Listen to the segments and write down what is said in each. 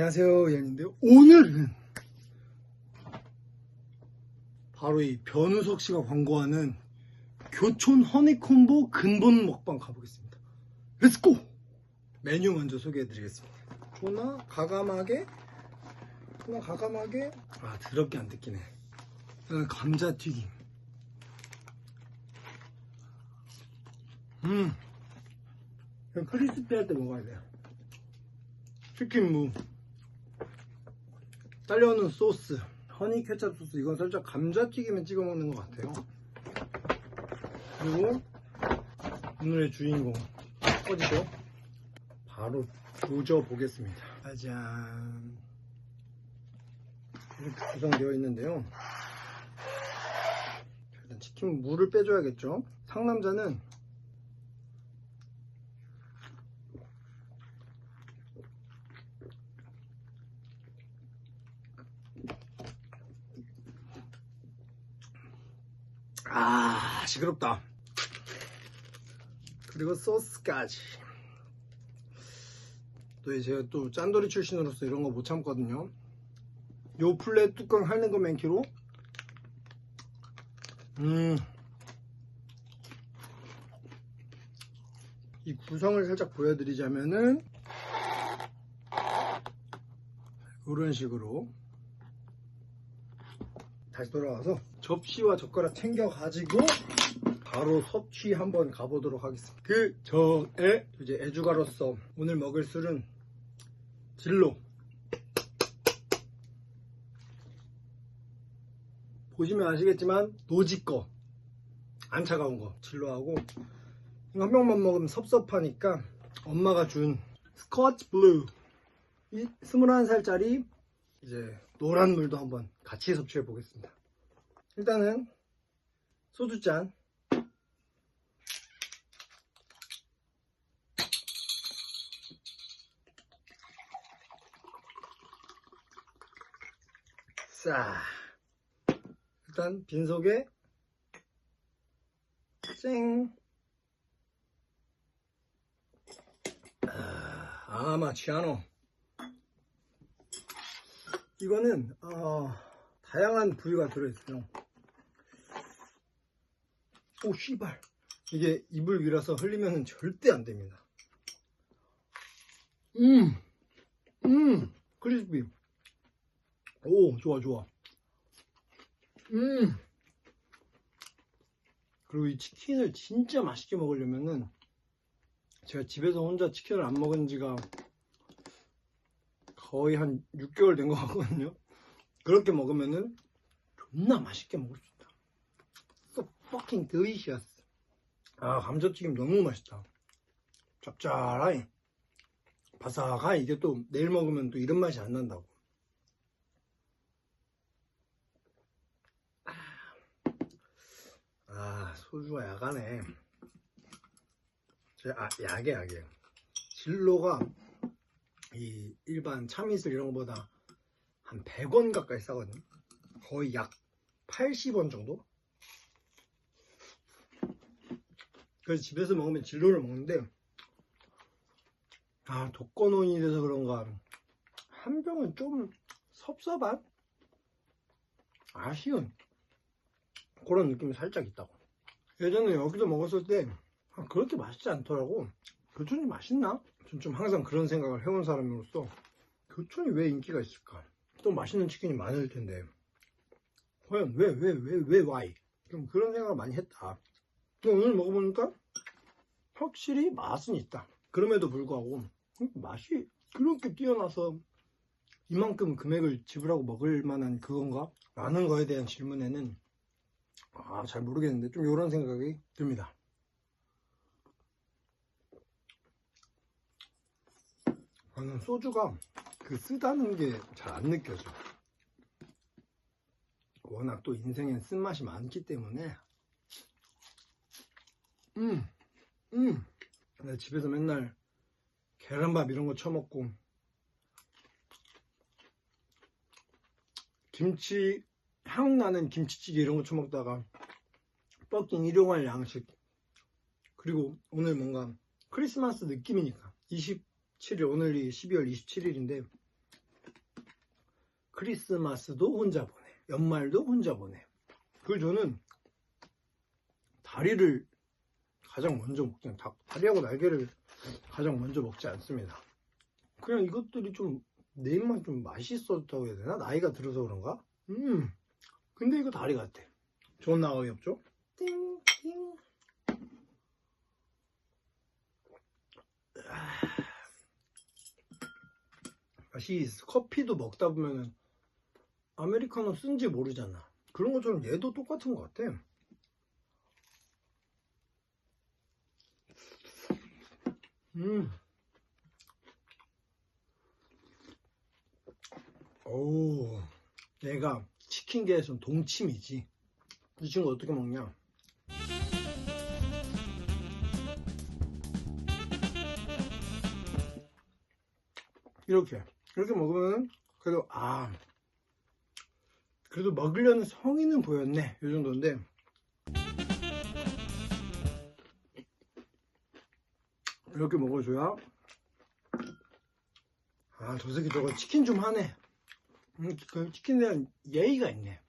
안녕하세요 연인데요. 오늘은 바로 이 변우석 씨가 광고하는 교촌 허니콤보 근본 먹방 가보겠습니다. 렛츠고 메뉴 먼저 소개해 드리겠습니다. 존나 가감하게 존나 가감하게? 아 더럽게 안 듣기네. 감자튀김. 음. 이건 크리스피 할 때 먹어야 돼요. 치킨 무 딸려오는 소스 허니 케찹 소스 이건 살짝 감자튀김에 찍어 먹는 것 같아요. 그리고 오늘의 주인공 꺼지죠? 바로 조져 보겠습니다. 짜잔. 이렇게 구성되어 있는데요. 일단 치킨 무를 빼줘야겠죠? 상남자는 아 시끄럽다. 그리고 소스까지. 또 제가 또 짠돌이 출신으로서 이런 거 못 참거든요. 요 플랫 뚜껑 하는 거 맨키로. 음 이 구성을 살짝 보여드리자면은 이런 식으로 다시 돌아와서 접시와 젓가락 챙겨가지고 바로 섭취 한번 가보도록 하겠습니다. 그 전에 이제 애주가로서 오늘 먹을 술은 진로. 보시면 아시겠지만 노지 거안 차가운 거. 진로하고. 한 병만 먹으면 섭섭하니까 엄마가 준 스코치 블루. 이 21살짜리 이제 노란 물도 한번 같이 섭취해 보겠습니다. 일단은 소주잔 자 일단 빈속에 쨍 아, 아마치아노 이거는 어, 다양한 부위가 들어있어요. 오 씨발 이게 입을 밀어서 흘리면 절대 안 됩니다. 음, 음, 크리스피. 오 좋아 좋아. 음. 그리고 이 치킨을 진짜 맛있게 먹으려면은 제가 집에서 혼자 치킨을 안 먹은 지가 거의 한 6개월 된 것 같거든요. 그렇게 먹으면은 존나 맛있게 먹을 수 있다. So fucking delicious. 아, 감자튀김 너무 맛있다. 짭짤하이. 바삭하이. 이게 또 내일 먹으면 또 이런 맛이 안 난다고. 아, 소주가 야가네. 아, 약해, 약해. 진로가 이 일반 참이슬 이런 거보다 한 100원 가까이 싸거든요. 거의 약 80원 정도? 그래서 집에서 먹으면 진로를 먹는데 아 독거노인이 돼서 그런가 한 병은 좀 섭섭한 아쉬운 그런 느낌이 살짝 있다고 예전에 여기서 먹었을 때 아, 그렇게 맛있지 않더라고 교촌이 맛있나? 전좀 항상 그런 생각을 해온 사람으로서 교촌이 왜 인기가 있을까? 또 맛있는 치킨이 많을 텐데 과연 왜 왜 왜 왜 와이? 좀 그런 생각을 많이 했다. 오늘 먹어보니까 확실히 맛은 있다. 그럼에도 불구하고 맛이 그렇게 뛰어나서 이만큼 금액을 지불하고 먹을 만한 그건가? 라는 거에 대한 질문에는 아, 잘 모르겠는데 좀 이런 생각이 듭니다. 저는 소주가 그 쓰다는 게 잘 안 느껴져. 워낙 또 인생엔 쓴맛이 많기 때문에. 음, 음. 내가 집에서 맨날 계란밥 이런 거 처먹고, 김치, 향 나는 김치찌개 이런 거 처먹다가, 뻑킹 일용할 양식. 그리고 오늘 뭔가 크리스마스 느낌이니까. 27일, 오늘이 12월 27일인데, 크리스마스도 혼자 보내. 연말도 혼자 보내. 그 저는 다리를 가장 먼저 먹지 다- 다리하고 날개를 가장 먼저 먹지 않습니다. 그냥 이것들이 좀 내 입만 좀 맛있었다고 해야 되나? 나이가 들어서 그런가? 음. 근데 이거 다리 같아. 좋은 나가기 없죠? 띵, 띵. 아. 맛이 있어. 커피도 먹다 보면은 아메리카노 쓴지 모르잖아. 그런 것처럼 얘도 똑같은 것 같아. 음. 오, 얘가 치킨계에선 동침이지. 이 친구 어떻게 먹냐? 이렇게 이렇게 먹으면 그래도 아 그래도 먹으려는 성의는 보였네 이 정도인데 이렇게 먹어줘야 아저 새끼 저거 치킨 좀 하네 음, 그 치킨에 대한 예의가 있네.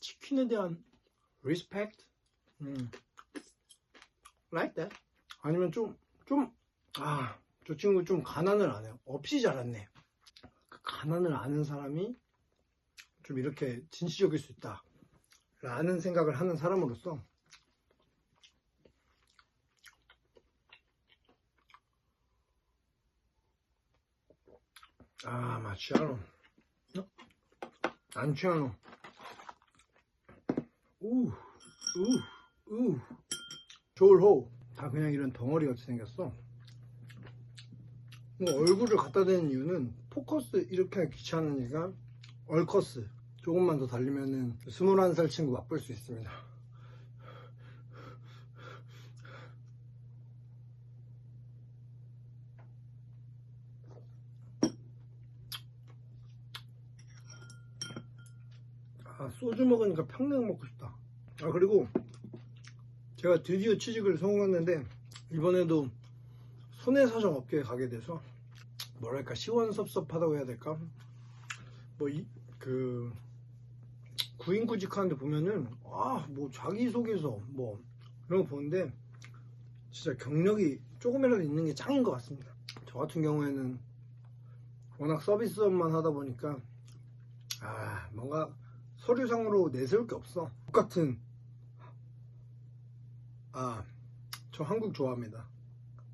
치킨에 대한 respect? 음, like that? 아니면 좀 좀 아 저 친구 좀 가난을 안 해요 없이 자랐네. 그 가난을 아는 사람이 좀 이렇게 진취적일 수 있다 라는 생각을 하는 사람으로서 아, ma ciano. No. 안 취하노. 우, 우, 우. 졸호. 다 그냥 이런 덩어리 같이 생겼어. 뭐 얼굴을 갖다 대는 이유는 포커스 이렇게 귀찮으니까 얼커스. 조금만 더 달리면은 21살 친구 맛볼 수 있습니다. 아, 소주 먹으니까 평냉 먹고 싶다. 아, 그리고 제가 드디어 취직을 성공했는데, 이번에도 손해사정 업계에 가게 돼서, 뭐랄까, 시원섭섭하다고 해야 될까? 뭐, 이, 그, 구인구직 하는데 보면은, 아, 뭐, 자기소개서, 뭐, 그런 거 보는데, 진짜 경력이 조금이라도 있는 게 짱인 것 같습니다. 저 같은 경우에는 워낙 서비스업만 하다 보니까, 아, 뭔가, 서류상으로 내세울 게 없어. 똑같은 아, 저 한국 좋아합니다.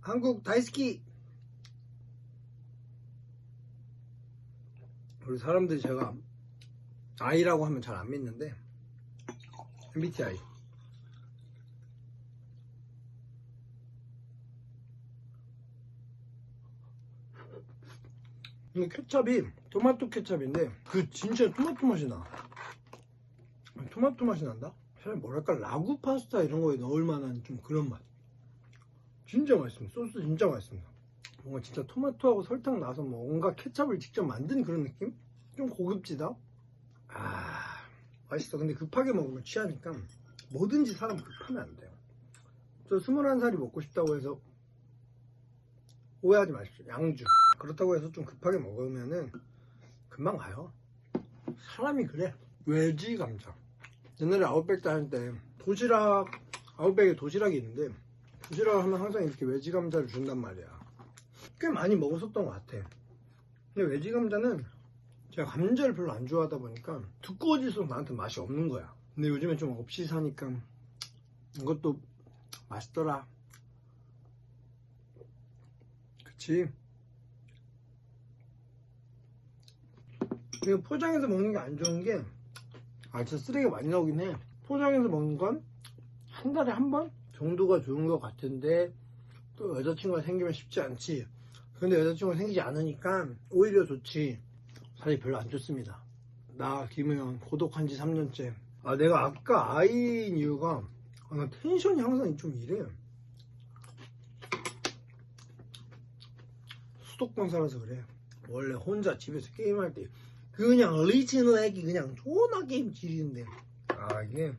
한국 다이스키. 우리 사람들이 제가 아이라고 하면 잘 안 믿는데 MBTI. 이 케찹이 토마토 케찹인데 그 진짜 토마토 맛이 나. 토마토 맛이 난다? 사실 뭐랄까 라구 파스타 이런 거에 넣을 만한 좀 그런 맛. 진짜 맛있습니다. 소스 진짜 맛있습니다. 뭔가 진짜 토마토하고 설탕 나서 뭐 온갖 케찹을 직접 만든 그런 느낌? 좀 고급지다? 아 맛있어. 근데 급하게 먹으면 취하니까 뭐든지 사람 급하면 안 돼요. 저 21살이 먹고 싶다고 해서 오해하지 마십시오. 양주. 그렇다고 해서 좀 급하게 먹으면은 금방 가요. 사람이 그래. 외지 감자 옛날에 아웃백 다닐 때 도시락 아웃백에 도시락이 있는데 도시락을 하면 항상 이렇게 외지 감자를 준단 말이야. 꽤 많이 먹었었던 것 같아. 근데 외지 감자는 제가 감자를 별로 안 좋아하다 보니까 두꺼워질수록 나한테 맛이 없는 거야. 근데 요즘에 좀 없이 사니까 이것도 맛있더라. 그치? 포장해서 먹는 게 안 좋은 게 아, 진짜 쓰레기가 많이 나오긴 해. 포장해서 먹는 건 한 달에 한 번 정도가 좋은 것 같은데 또 여자친구가 생기면 쉽지 않지. 근데 여자친구가 생기지 않으니까 오히려 좋지. 사실 별로 안 좋습니다. 나 김우현 고독한 지 3년째. 아, 내가 아까 아이인 이유가 아, 나 텐션이 항상 좀 이래. 수도권 살아서 그래. 원래 혼자 집에서 게임할 때 그냥 리치는 애기 그냥 존나 게임 지리는데 아 이게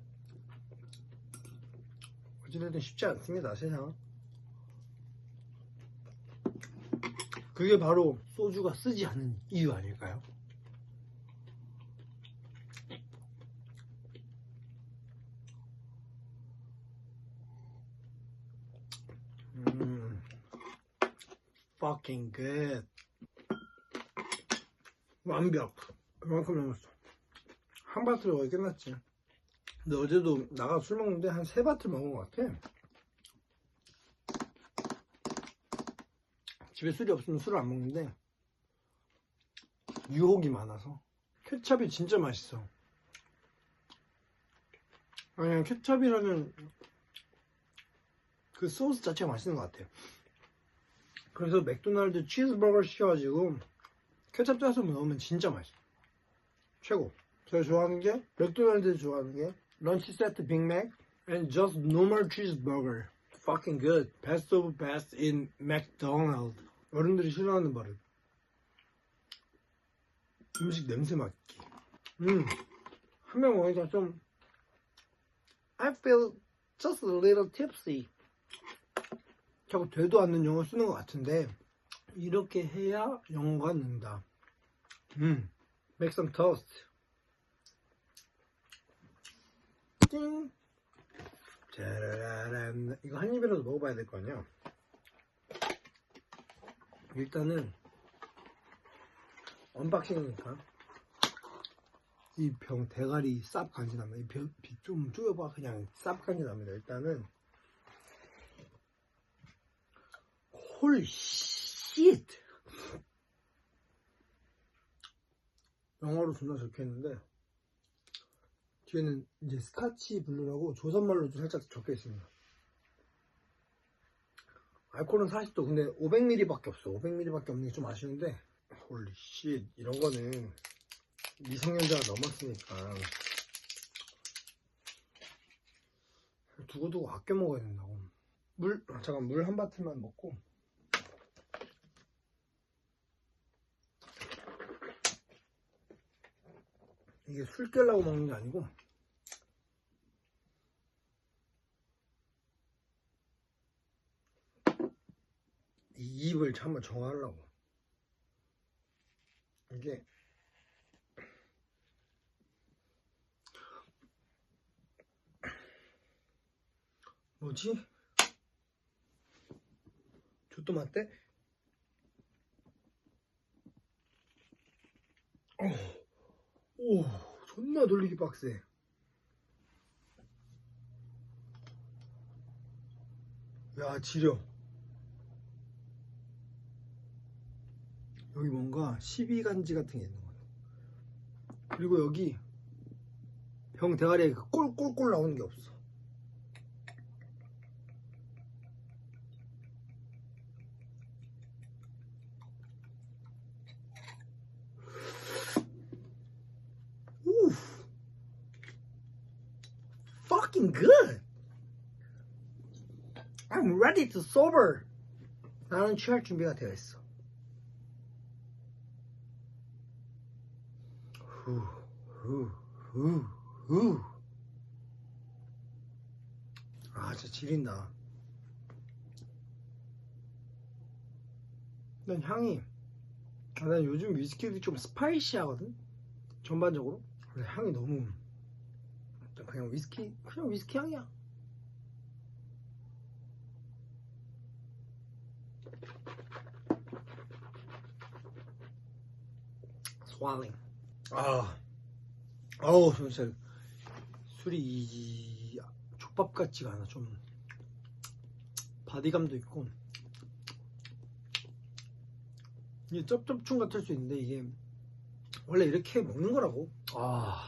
어찌됐든 쉽지 않습니다 세상 그게 바로 소주가 쓰지 않는 이유 아닐까요? 음, fucking good. 완벽. 그만큼 남았어. 한 바틀 거의 끝났지. 근데 어제도 나가 술 먹는데 한 세 바틀 먹은 것 같아. 집에 술이 없으면 술을 안 먹는데 유혹이 많아서 케찹이 진짜 맛있어. 아니 케찹이라는 그 소스 자체가 맛있는 것 같아요. 그래서 맥도날드 치즈버거 시켜가지고 케찹 짜서 넣으면 진짜 맛있어. 최고. 제가 좋아하는 게 맥도날드 좋아하는 게 런치 세트 빅맥 and just normal cheeseburger. Fucking good. Best of best in McDonald. 어른들이 싫어하는 버릇. 음식 냄새 맡기. 음. 한 명 먹으니까 좀 I feel just a little tipsy. 자꾸 되도 않는 영어 쓰는 것 같은데 이렇게 해야 영어가 는다. 음. Make some toast. 띵. 이거 한 입이라도 먹어봐야 될 거 아니야. 일단은 언박싱이니까 이 병 대가리 쌉 간지 납니다. 이좀 쪼여봐 그냥 쌉 간지 납니다. 일단은 홀 쉣. 영어로 존나 적혀있는데 뒤에는 이제 스카치 블루라고 조선말로도 살짝 적혀있습니다. 알코올은 40도 근데 500ml밖에 없어 500ml밖에 없는 게 좀 아쉬운데 홀리 씨 이런 거는 미성년자가 넘었으니까 두고두고 아껴 먹어야 된다고 물 잠깐 물 한 바틀만 먹고 이게 술 깨려고 먹는 게 아니고 이 입을 한번 정하려고 이게 뭐지? 조또 맞대? 어, 오, 존나 돌리기 빡세. 야, 지려. 여기 뭔가 12간지 같은 게 있는 거예요. 그리고 여기 병 대가리에 그 꼴꼴꼴 나오는 게 없어. 우 fucking good. I'm ready to sober. 나는 취할 준비가 되어 있어. 후, 후, 후, 후. 아, 진짜 지린다. 난 향이, 아, 난 요즘 위스키도 좀 스파이시하거든? 전반적으로. 근데 향이 너무, 그냥 위스키, 그냥 위스키 향이야. 스왈링. 아, 아우, 진짜 술이 이, 족밥 같지가 않아. 좀 바디감도 있고 이게 쩝쩝충 같을 수 있는데 이게 원래 이렇게 먹는 거라고. 아,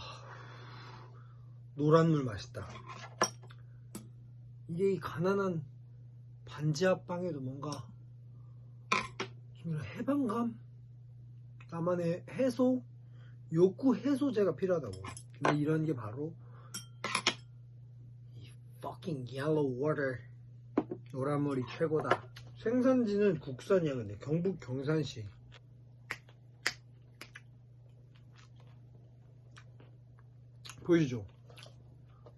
노란 물 맛있다. 이게 이 가난한 반지하 빵에도 뭔가 좀 이런 해방감, 나만의 해소. 욕구 해소제가 필요하다고. 근데 이런 게 바로 이 fucking yellow water 노란물이 최고다. 생산지는 국산이야 근데 경북 경산시. 보이시죠?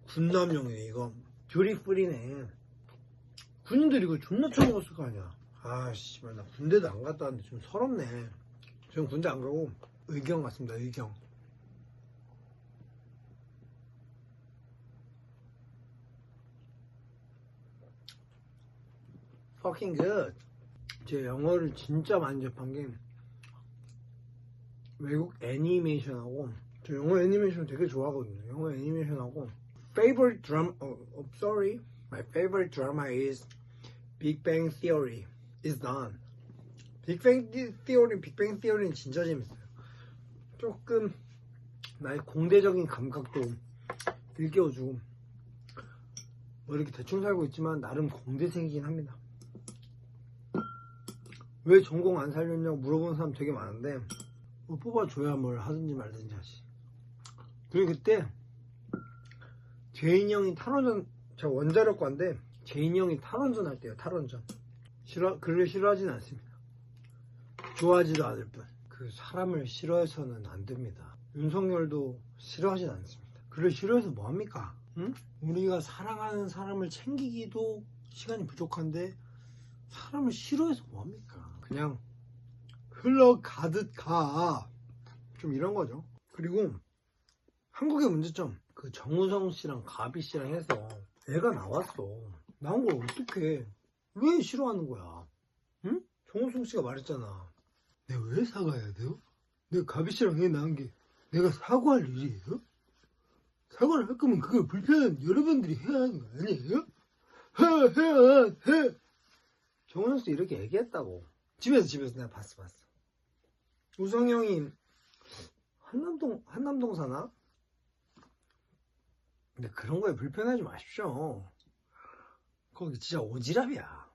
군남용이네 이거. 듀리 프리네. 군인들이 이거 존나 처먹었을 거 아니야. 아 씨발 나 군대도 안 갔다 왔는데 좀 서럽네. 전 군대 안 가고 의경 같습니다. 의경. fucking good. 제 영어를 진짜 많이 접한 게 외국 애니메이션하고 저 영어 애니메이션 되게 좋아하거든요. 영어 애니메이션하고 favorite drama oh, oh, sorry my favorite drama is Big Bang Theory is done. Theory Big Bang Theory는 진짜 재밌어요. 조금 나의 공대적인 감각도 일깨워주고 뭐 이렇게 대충 살고 있지만 나름 공대생이긴 합니다. 왜 전공 안 살렸냐고 물어보는 사람 되게 많은데 뭐 뽑아줘야 뭘 하든지 말든지 하지. 그리고 그때 재인이 형이 탈원전 제가 원자력과인데 재인이 형이 탈원전 할 때요 탈원전 싫어 글을 싫어하진 않습니다. 좋아하지도 않을 뿐. 그 사람을 싫어해서는 안 됩니다. 윤석열도 싫어하진 않습니다. 글을 싫어해서 뭐합니까? 응? 우리가 사랑하는 사람을 챙기기도 시간이 부족한데 사람을 싫어해서 뭐합니까? 그냥 흘러가듯 가. 좀 이런 거죠. 그리고 한국의 문제점. 그 정우성 씨랑 가비 씨랑 해서 애가 나왔어. 나온 걸 어떡해. 왜 싫어하는 거야? 응? 정우성 씨가 말했잖아. 내가 왜 사과해야 돼요? 내가 가비 씨랑 애 낳은 게 내가 사과할 일이에요? 사과를 할 거면 그걸 불편한 여러분들이 해야 하는 거 아니에요? 해, 해, 해. 정우성 씨 이렇게 얘기했다고. 집에서 집에서 내가 봤어 봤어. 우성 형이 한남동 한남동 사나? 근데 그런 거에 불편하지 마십시오. 거기 진짜 오지랖이야.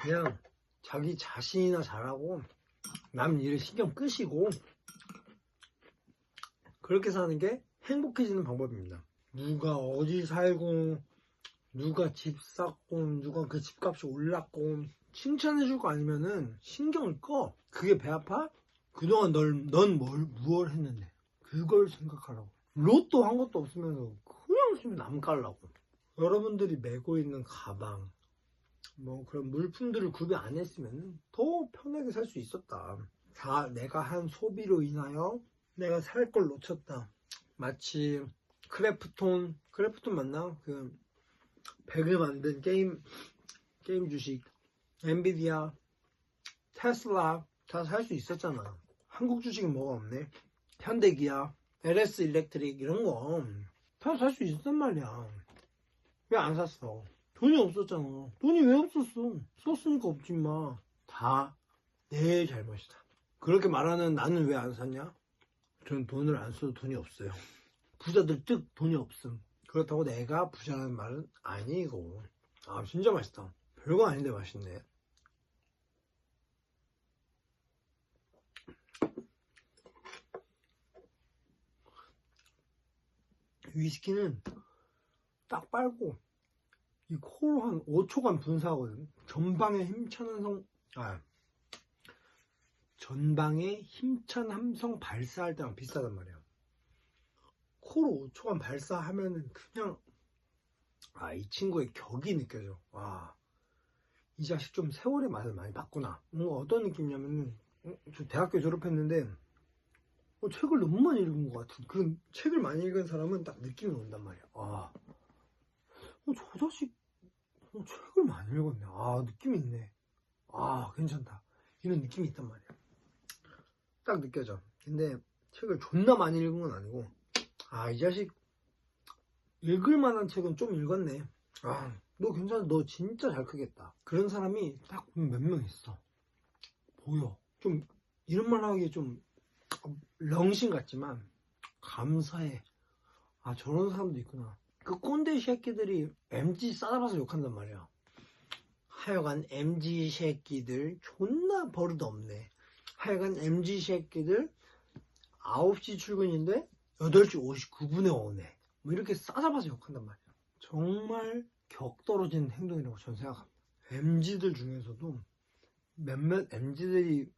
그냥 자기 자신이나 잘하고 남 일을 신경 끄시고 그렇게 사는 게 행복해지는 방법입니다. 누가 어디 살고 누가 집 샀고 누가 그 집값이 올랐고 칭찬해줄 거 아니면은 신경을 꺼. 그게 배 아파? 그동안 널, 넌 뭘, 무얼 했는데. 그걸 생각하라고. 로또 한 것도 없으면서 그냥 지금 남 깔라고. 여러분들이 메고 있는 가방, 뭐 그런 물품들을 구비 안 했으면 더 편하게 살 수 있었다. 다 내가 한 소비로 인하여 내가 살 걸 놓쳤다. 마치 크래프톤, 크래프톤 맞나? 그 배그 만든 게임 게임 주식, 엔비디아, 테슬라 다 살 수 있었잖아. 한국 주식은 뭐가 없네. 현대기아, LS 일렉트릭 이런 거 다 살 수 있었단 말이야. 왜 안 샀어? 돈이 없었잖아. 돈이 왜 없었어? 썼으니까 없지 마. 다 내 잘못이다. 그렇게 말하는 나는 왜 안 샀냐? 전 돈을 안 써도 돈이 없어요. 부자들 뜻 돈이 없음. 그렇다고 내가 부자라는 말은 아니고. 아 진짜 맛있다. 별거 아닌데 맛있네. 위스키는 딱 빨고 이 코로 한 5초간 분사하거든. 전방에 힘찬 함성, 아, 전방에 힘찬 함성 발사할 때랑 비슷하단 말이야. 코로 5초간 발사하면은 그냥, 아, 이 친구의 격이 느껴져. 와, 이 자식 좀 세월의 맛을 많이 봤구나. 뭔가 어떤 느낌이냐면은, 어, 저 대학교 졸업했는데, 어, 책을 너무 많이 읽은 것 같은, 그런 책을 많이 읽은 사람은 딱 느낌이 온단 말이야. 와. 어, 저 자식, 어, 책을 많이 읽었네. 아, 느낌이 있네. 아, 괜찮다. 이런 느낌이 있단 말이야. 딱 느껴져. 근데 책을 존나 많이 읽은 건 아니고, 아, 이 자식, 읽을 만한 책은 좀 읽었네. 아, 너 괜찮아. 너 진짜 잘 크겠다. 그런 사람이 딱 몇 명 있어. 보여. 좀, 이런 말 하기에 좀, 렁신 같지만, 감사해. 아, 저런 사람도 있구나. 그 꼰대 새끼들이 MG 싸잡아서 욕한단 말이야. 하여간 MG 새끼들 존나 버릇 없네. 하여간 MG 새끼들 9시 출근인데 8시 59분에 오네. 뭐 이렇게 싸잡아서 욕한단 말이야. 정말 격 떨어진 행동이라고 저는 생각합니다. MG들 중에서도 몇몇 MG들이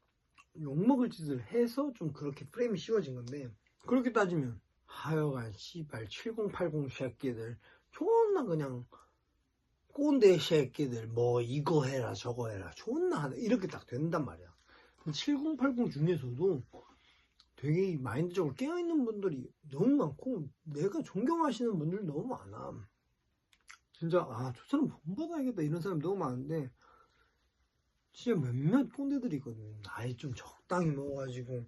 욕먹을 짓을 해서 좀 그렇게 프레임이 씌워진 건데 그렇게 따지면 하여간 씨발 7080 새끼들. 존나 그냥 꼰대 새끼들. 뭐 이거 해라 저거 해라. 존나 하네 이렇게 딱 된단 말이야. 7080 중에서도 되게 마인드적으로 깨어있는 분들이 너무 많고 내가 존경하시는 분들 너무 많아. 진짜 아 저 사람 본받아야겠다 이런 사람 너무 많은데 진짜 몇몇 꼰대들이 있거든. 나이 좀 적당히 먹어가지고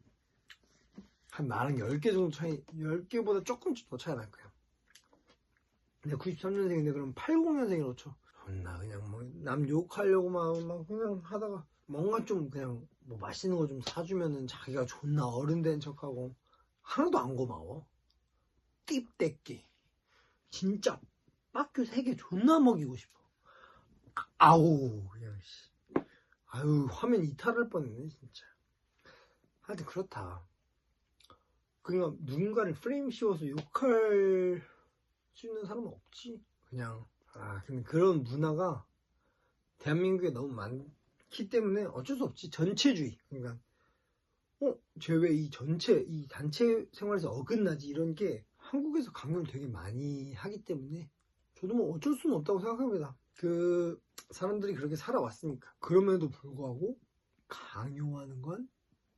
한 나랑 10개 정도 차이 10개보다 조금씩 더 차이 날 거야. 내가 93년생인데 그럼 80년생이라고 쳐. 존나 그냥 뭐 남 욕하려고 막, 막 그냥 하다가 뭔가 좀 그냥 뭐 맛있는 거 좀 사주면은 자기가 존나 어른 된 척하고 하나도 안 고마워. 띠떼끼. 진짜 빠큐 3개 존나 먹이고 싶어. 아, 아우 그냥 씨. 아유 화면 이탈할 뻔했네 진짜. 하여튼 그렇다 그러니까 누군가를 프레임 씌워서 욕할 수 있는 사람은 없지 그냥. 아 근데 그런 문화가 대한민국에 너무 많기 때문에 어쩔 수 없지 전체주의. 그러니까 어? 쟤왜이 전체 이 단체 생활에서 어긋나지? 이런 게 한국에서 강요를 되게 많이 하기 때문에 저도 뭐 어쩔 수는 없다고 생각합니다. 그 사람들이 그렇게 살아왔으니까. 그럼에도 불구하고 강요하는 건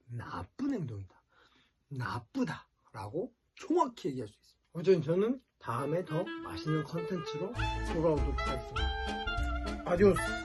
나쁜 행동이다 나쁘다 라고 정확히 얘기할 수 있습니다. 어쨌든 저는 다음에 더 맛있는 컨텐츠로 돌아오도록 하겠습니다. 아디오스